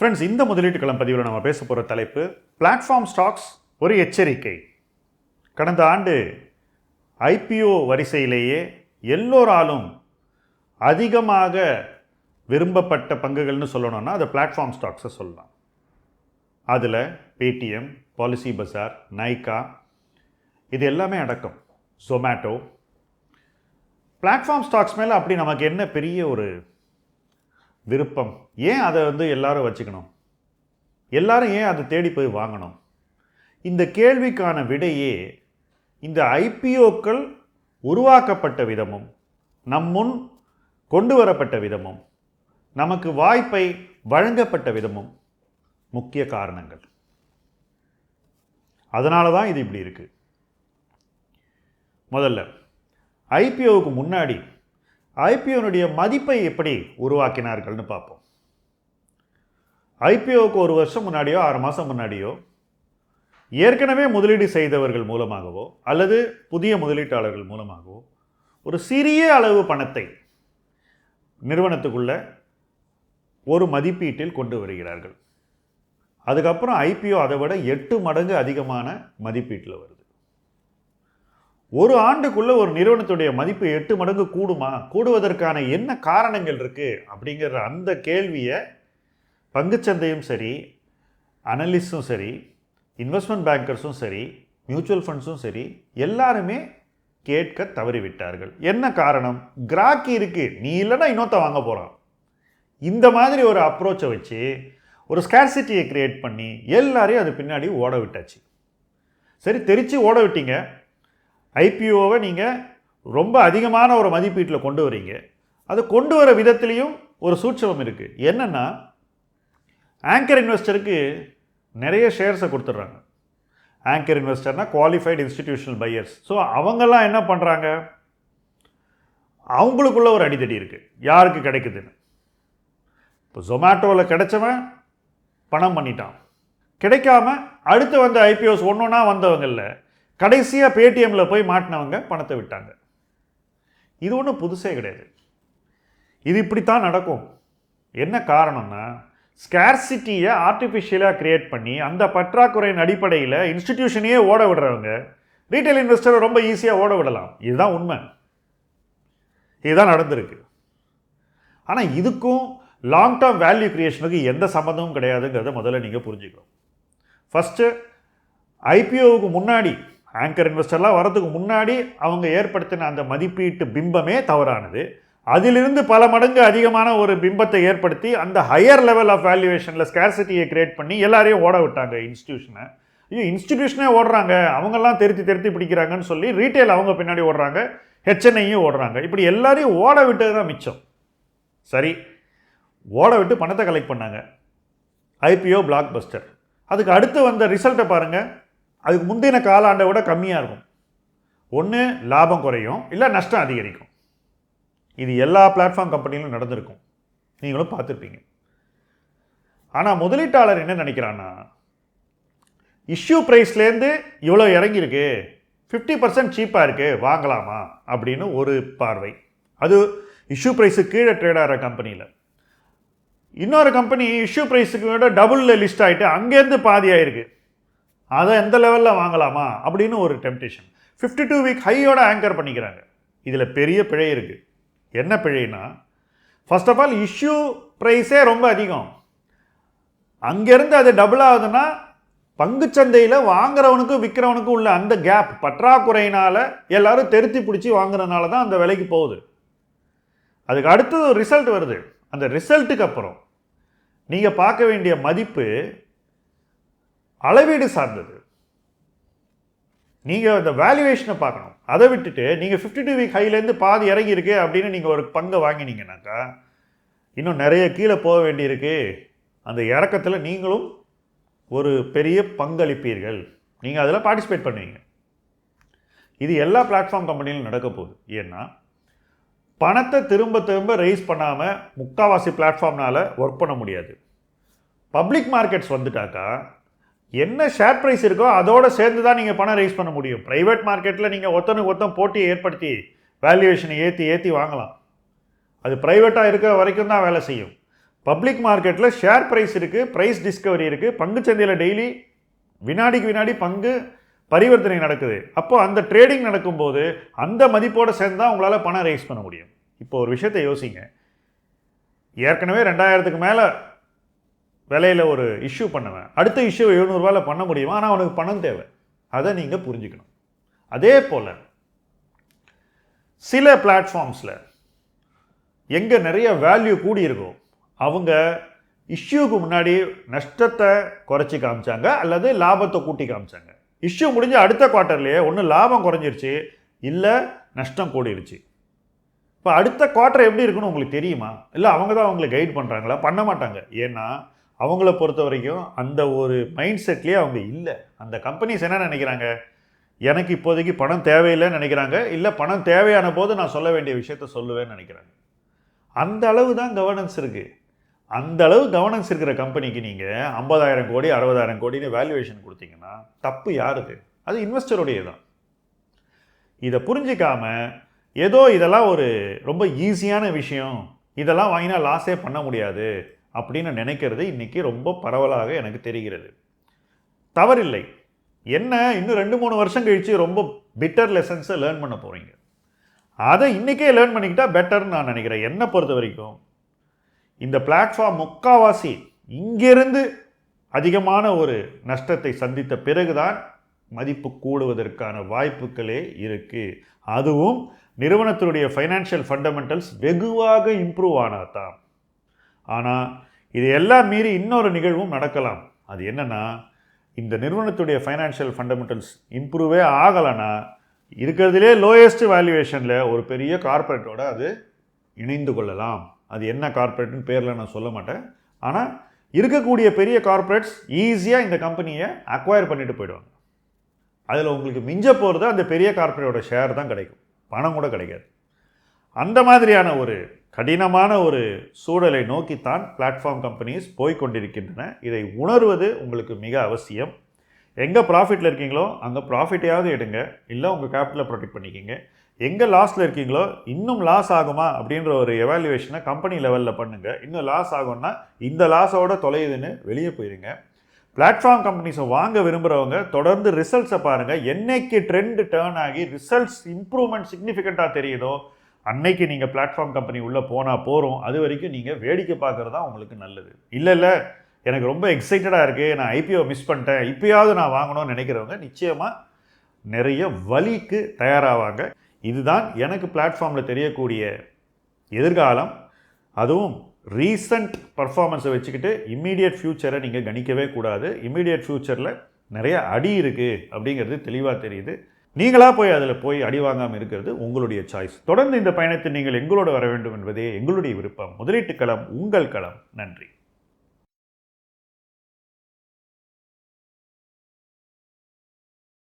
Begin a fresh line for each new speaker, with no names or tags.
Friends இந்த முதலீட்டு களம் பதிவில் நம்ம பேச போகிற தலைப்பு பிளாட்ஃபார்ம் ஸ்டாக்ஸ் ஒரு எச்சரிக்கை. கடந்த ஆண்டு ஐபிஓ வரிசையிலேயே எல்லோராலும் அதிகமாக விரும்பப்பட்ட பங்குகள்னு சொல்லணும்னா அது பிளாட்ஃபார்ம் ஸ்டாக்ஸை சொல்லலாம். அதில் பேடிஎம் பாலிசி பஜார் நைகா இது எல்லாமே அடக்கம். ஜொமேட்டோ பிளாட்ஃபார்ம் ஸ்டாக்ஸ் மேலே அப்படி நமக்கு என்ன பெரிய ஒரு விருப்பம். ஏன் அதை வந்து எல்லாரும் வச்சுக்கணும்? எல்லாரும் ஏன் அதை தேடி போய் வாங்கணும்? இந்த கேள்விக்கான விடையே இந்த ஐபிஓக்கள் உருவாக்கப்பட்ட விதமும் நம் முன் கொண்டு வரப்பட்ட விதமும் நமக்கு வாய்ப்பை வழங்கப்பட்ட விதமும் முக்கிய காரணங்கள். அதனால தான் இது இப்படி இருக்குது முதல்ல ஐபிஓவுக்கு முன்னாடி ஐபிஓனுடைய மதிப்பை எப்படி உருவாக்கினார்கள்னு பார்ப்போம். ஐபிஓவுக்கு ஒரு வருஷம் முன்னாடியோ ஆறு மாதம் முன்னாடியோ ஏற்கனவே முதலீடு செய்தவர்கள் மூலமாகவோ அல்லது புதிய முதலீட்டாளர்கள் மூலமாகவோ ஒரு சிறிய அளவு பணத்தை நிறுவனத்துக்குள்ள ஒரு மதிப்பீட்டில் கொண்டு வருகிறார்கள். அதுக்கப்புறம் ஐபிஓ அதை விட எட்டு மடங்கு அதிகமான மதிப்பீட்டில் வருது. ஒரு ஆண்டுக்குள்ளே ஒரு நிறுவனத்துடைய மதிப்பு எட்டு மடங்கு கூடுமா? கூடுவதற்கான என்ன காரணங்கள் இருக்குது அப்படிங்கிற அந்த கேள்வியை பங்குச்சந்தையும் சரி அனலிஸ்டும் சரி இன்வெஸ்ட்மெண்ட் பேங்கர்ஸும் சரி மியூச்சுவல் ஃபண்ட்ஸும் சரி எல்லாருமே கேட்க தவறிவிட்டார்கள். என்ன காரணம்? கிராக்கி இருக்குது நீ இல்லைன்னா இன்னொருத்த வாங்க போகிறான் இந்த மாதிரி ஒரு அப்ரோச்சை வச்சு ஒரு ஸ்கேர்சிட்டியை க்ரியேட் பண்ணி எல்லாரையும் அது பின்னாடி ஓட விட்டாச்சு. சரி தெரித்து ஓட விட்டீங்க. ஐபிஓவை நீங்கள் ரொம்ப அதிகமான ஒரு மதிப்பீட்டில் கொண்டு வரீங்க. அது கொண்டு வர விதத்துலேயும் ஒரு சூட்சமம் இருக்குது என்னென்னா ஆங்கர் இன்வெஸ்டருக்கு நிறைய ஷேர்ஸை கொடுத்துட்றாங்க. ஆங்கர் இன்வெஸ்டர்னால் குவாலிஃபைடு இன்ஸ்டிடியூஷனல் பையர்ஸ் ஸோ அவங்கெல்லாம் என்ன பண்ணுறாங்க அவங்களுக்குள்ள ஒரு அடிதடி இருக்குது யாருக்கு கிடைக்குதுன்னு? இப்போ ஜொமேட்டோவில் கிடைச்சவன் பணம் பண்ணிட்டான். கிடைக்காம அடுத்து வந்த ஐபிஓஸ் ஒன்று ஒன்றா வந்தவங்களில் கடைசியாக பேடிஎம்மில் போய் மாட்டினவங்க பணத்தை விட்டாங்க. இது ஒன்றும் புதுசே கிடையாது. இது இப்படித்தான் நடக்கும். என்ன காரணம்னா ஸ்கேர்சிட்டியை ஆர்டிஃபிஷியலாக கிரியேட் பண்ணி அந்த பற்றாக்குறையின் அடிப்படையில் இன்ஸ்டிடியூஷனையே ஓட விடுறவங்க ரீட்டைல் இன்வெஸ்டரை ரொம்ப ஈஸியாக ஓட விடலாம். இதுதான் உண்மை. இதுதான் நடந்திருக்கு. ஆனால் இதுக்கும் லாங் டேர்ம் வேல்யூ கிரியேஷனுக்கு எந்த சம்மந்தமும் கிடையாதுங்கிறத முதல்ல நீங்கள் புரிஞ்சுக்கணும். ஃபஸ்ட்டு ஐபிஓவுக்கு முன்னாடி ஆங்கர் இன்வெஸ்டர்லாம் வரதுக்கு முன்னாடி அவங்க ஏற்படுத்தின அந்த மதிப்பீட்டு பிம்பமே தவறானது. அதிலிருந்து பல மடங்கு அதிகமான ஒரு பிம்பத்தை ஏற்படுத்தி அந்த ஹையர் லெவல் ஆஃப் வேல்யூவேஷனில் ஸ்கேர்சிட்டியை கிரியேட் பண்ணி எல்லாரையும் ஓட விட்டாங்க இன்ஸ்டியூஷனை ஐயோ இன்ஸ்டிடியூஷனே ஓடுறாங்க. அவங்கெல்லாம் திருத்தி திருத்தி பிடிக்கிறாங்கன்னு சொல்லி ரீட்டைல் அவங்க பின்னாடி ஓடுறாங்க. ஹெச்என்ஐயும் ஓடுறாங்க. இப்படி எல்லாரையும் ஓட விட்டது தான் மிச்சம். சரி. ஓட விட்டு பணத்தை கலெக்ட் பண்ணாங்க. ஐபிஓ பிளாக் பஸ்டர் அதுக்கு அடுத்து வந்த ரிசல்ட்டை பாருங்கள் அதுக்கு முந்தின காலாண்டை விட கம்மியாக இருக்கும். ஒன்று லாபம் குறையும். இல்லை நஷ்டம் அதிகரிக்கும். இது எல்லா பிளாட்ஃபார்ம் கம்பெனிலும் நடந்திருக்கும். நீங்களும் பார்த்துருப்பீங்க. ஆனால் முதலீட்டாளர் என்ன நினைக்கிறான்னா இஷ்யூ ப்ரைஸ்லேருந்து இவ்வளோ இறங்கியிருக்கு. ஃபிஃப்டி பர்சன்ட் சீப்பாக இருக்குது வாங்கலாமா? அப்படின்னு ஒரு பார்வை. அது இஷ்யூ ப்ரைஸுக்கு கீழே ட்ரேட் ஆகிற கம்பெனியில் இன்னொரு கம்பெனி இஷ்யூ ப்ரைஸுக்கு விட டபுளில் லிஸ்ட் ஆகிட்டு அங்கேருந்து பாதி ஆகிருக்கு அதை எந்த லெவலில் வாங்கலாமா அப்படின்னு ஒரு டெம்டேஷன் ஃபிஃப்டி டூ வீக் ஹையோட ஆங்கர் பண்ணிக்கிறாங்க. இதில் பெரிய பிழை இருக்குது என்ன பிழைனா ஃபர்ஸ்ட் ஆஃப் ஆல் இஷ்யூ ப்ரைஸே ரொம்ப அதிகம். அங்கேருந்து அது டபுள் ஆகுதுன்னா பங்குச்சந்தையில் வாங்குறவனுக்கும் விற்கிறவனுக்கும் உள்ள அந்த கேப் பற்றாக்குறையினால் எல்லாரும் தெருத்தி பிடிச்சி வாங்குறதுனால தான் அந்த விலைக்கு போகுது. அதுக்கு அடுத்தது ஒரு ரிசல்ட் வருது. அந்த ரிசல்ட்டுக்கு அப்புறம் நீங்கள் பார்க்க வேண்டிய மதிப்பு அளவீடு சார்ந்தது. நீங்கள் அந்த வேல்யூவேஷனை பார்க்கணும். அதை விட்டுட்டு நீங்கள் ஃபிஃப்டி டூ வீக் ஹைலேருந்து பாதி இறங்கியிருக்கு அப்படின்னு நீங்கள் ஒரு பங்கை வாங்கினீங்கன்னாக்கா இன்னும் நிறைய கீழே போக வேண்டியிருக்கு. அந்த இறக்கத்தில் நீங்களும் ஒரு பெரிய பங்களிப்பீர்கள். நீங்கள் அதில் பார்ட்டிசிபேட் பண்ணுவீங்க. இது எல்லா பிளாட்ஃபார்ம் கம்பெனிலும் நடக்க போகுது. ஏன்னா பணத்தை திரும்ப திரும்ப ரைஸ் பண்ணாமல் முக்காவாசி பிளாட்ஃபார்ம்னால் ஒர்க் பண்ண முடியாது. பப்ளிக் மார்க்கெட்ஸ் வந்துட்டாக்கா என்ன ஷேர் ப்ரைஸ் இருக்கோ அதோடு சேர்ந்து தான் நீங்கள் பணம் ரைஸ் பண்ண முடியும். ப்ரைவேட் மார்க்கெட்டில் நீங்கள் ஒருத்தனுக்கு ஒருத்தன் போட்டியை ஏற்படுத்தி வேல்யூவேஷனை ஏற்றி ஏற்றி வாங்கலாம். அது ப்ரைவேட்டாக இருக்கிற வரைக்கும் தான் வேலை செய்யும். பப்ளிக் மார்க்கெட்டில் ஷேர் ப்ரைஸ் இருக்குது ப்ரைஸ் டிஸ்கவரி இருக்குது பங்குச்சந்தையில் டெய்லி வினாடிக்கு வினாடி பங்கு பரிவர்த்தனை நடக்குது. அப்போது அந்த ட்ரேடிங் நடக்கும்போது அந்த மதிப்போடு சேர்ந்து தான் உங்களால் பணம் ரைஸ் பண்ண முடியும். இப்போ ஒரு விஷயத்தை யோசிங்க. ஏற்கனவே ரெண்டாயிரத்துக்கு மேலே விலையில் ஒரு இஷ்யூ பண்ணுவேன். அடுத்த இஷ்யூ எழுநூறுவாயில் பண்ண முடியுமா? ஆனால் அவனுக்கு பணம் தேவை. அதை நீங்கள் புரிஞ்சுக்கணும். அதே போல் சில பிளாட்ஃபார்ம்ஸில் எங்கே நிறைய வேல்யூ கூடியிருக்கோ அவங்க இஷ்யூக்கு முன்னாடி நஷ்டத்தை குறைச்சி காமிச்சாங்க அல்லது லாபத்தை கூட்டி காமிச்சாங்க. இஷ்யூ முடிஞ்ச அடுத்த குவார்ட்டர்லேயே ஒன்று லாபம் குறைஞ்சிருச்சு இல்லை நஷ்டம் கூடிருச்சு. இப்போ அடுத்த குவார்ட்டர் எப்படி இருக்குன்னு உங்களுக்கு தெரியுமா? இல்லை அவங்க தான் அவங்களை கைட் பண்ணுறாங்களா பண்ண மாட்டாங்க. ஏன்னா அவங்கள பொறுத்த வரைக்கும் அந்த ஒரு மைண்ட் செட்லேயே அவங்க இல்லை. அந்த கம்பெனிஸ் என்ன நினைக்கிறாங்க? எனக்கு இப்போதைக்கு பணம் தேவையில்லைன்னு நினைக்கிறாங்க. இல்லை பணம் தேவையான போது நான் சொல்ல வேண்டிய விஷயத்த சொல்லுவேன்னு நினைக்கிறாங்க. அந்த அளவு தான் கவர்னன்ஸ் இருக்குது அந்த அளவு கவர்னன்ஸ் இருக்கிற கம்பெனிக்கு நீங்கள் ஐம்பதாயிரம் கோடி அறுபதாயிரம் கோடின்னு வேல்யூவேஷன் கொடுத்தீங்கன்னா தப்பு யாருது அது? இன்வெஸ்டருடைய தான். இதை புரிஞ்சிக்காம ஏதோ இதெல்லாம் ஒரு ரொம்ப ஈஸியான விஷயம். இதெல்லாம் வாங்கினா லாஸே பண்ண முடியாது. அப்படின்னு நினைக்கிறது இன்றைக்கி ரொம்ப பரவலாக எனக்கு தெரிகிறது. தவறில்லை. என்ன இன்னும் ரெண்டு மூணு வருஷம் கழித்து ரொம்ப பிட்டர் லெசன்ஸை லேர்ன் பண்ண போகிறீங்க அதை இன்றைக்கே லேர்ன் பண்ணிக்கிட்டால் பெட்டர்னு நான் நினைக்கிறேன். என்னை பொறுத்த வரைக்கும் இந்த பிளாட்ஃபார்ம் முக்காவாசி இங்கிருந்து அதிகமான ஒரு நஷ்டத்தை சந்தித்த பிறகுதான் மதிப்பு கூடுவதற்கான வாய்ப்புகளே இருக்குது அதுவும் நிறுவனத்தினுடைய ஃபைனான்ஷியல் ஃபண்டமெண்டல்ஸ் வெகுவாக இம்ப்ரூவ் ஆனால் தான் ஆனால் இது மீறி இன்னொரு நிகழ்வும் நடக்கலாம். அது என்னென்னா இந்த நிறுவனத்துடைய ஃபைனான்ஷியல் ஃபண்டமெண்டல்ஸ் இம்ப்ரூவே ஆகலைன்னா இருக்கிறதுலே லோயஸ்ட் வேல்யூவேஷனில் ஒரு பெரிய கார்ப்பரேட்டோட அது இணைந்து கொள்ளலாம். அது என்ன கார்ப்பரேட்னு பேரில் நான் சொல்ல மாட்டேன். ஆனால் இருக்கக்கூடிய பெரிய கார்ப்பரேட்ஸ் ஈஸியாக இந்த கம்பெனியை அக்வயர் பண்ணிட்டு போயிடுவாங்க. அதில் உங்களுக்கு மிஞ்ச போகிறது அந்த பெரிய கார்ப்பரேட்டோட ஷேர் தான் கிடைக்கும். பணம் கூட கிடைக்காது. அந்த மாதிரியான ஒரு கடினமான ஒரு சூழலை நோக்கித்தான் பிளாட்ஃபார்ம் கம்பெனிஸ் போய்கொண்டிருக்கின்றன இதை உணர்வது உங்களுக்கு மிக அவசியம். எங்கே ப்ராஃபிட்டில் இருக்கீங்களோ அங்கே ப்ராஃபிட்டையாவது எடுங்க. இல்லை உங்கள் கேபிட்டலை ப்ரொடெக்ட் பண்ணிக்கிங்க. எங்கே லாஸில் இருக்கீங்களோ இன்னும் லாஸ் ஆகுமா அப்படின்ற ஒரு எவாலுவேஷனை கம்பெனி லெவலில் பண்ணுங்கள் இன்னும் லாஸ் ஆகும்னா இந்த லாஸோட தொலையுதுன்னு வெளியே போயிருங்க. பிளாட்ஃபார்ம் கம்பெனிஸை வாங்க விரும்புகிறவங்க தொடர்ந்து ரிசல்ட்ஸை பாருங்கள் என்னைக்கு ட்ரெண்டு டேர்ன் ஆகி ரிசல்ட்ஸ் இம்ப்ரூவ்மெண்ட் சிக்னிஃபிகண்ட்டாக தெரியுதோ அன்னைக்கு நீங்கள் பிளாட்ஃபார்ம் கம்பெனி உள்ளே போனால் போகிறோம் அது வரைக்கும் நீங்கள் வேடிக்கை பார்க்குறது தான் உங்களுக்கு நல்லது. இல்லை இல்லை. எனக்கு ரொம்ப எக்ஸைட்டடாக இருக்குது நான் ஐபிஓ மிஸ் பண்ணிட்டேன். இப்போயாவது நான் வாங்கணும்னு நினைக்கிறவங்க நிச்சயமாக நிறைய வழிக்கு தயாராவாங்க. இதுதான் எனக்கு பிளாட்ஃபார்மில் தெரியக்கூடிய எதிர்காலம். அதுவும் ரீசண்ட் பர்ஃபார்மன்ஸை வச்சுக்கிட்டு இம்மீடியட் ஃப்யூச்சரை நீங்கள் கணிக்கவே கூடாது. இம்மீடியட் ஃப்யூச்சரில் நிறைய அடி இருக்குது அப்படிங்கிறது தெளிவாக தெரியுது. நீங்களாக போய் அதில் போய் அடி வாங்காமல் இருக்கிறது உங்களுடைய சாய்ஸ் தொடர்ந்து இந்த பயணத்தை நீங்கள் எங்களோடு வர வேண்டும் என்பதே எங்களுடைய விருப்பம். முதலீட்டு களம் உங்கள் களம். நன்றி.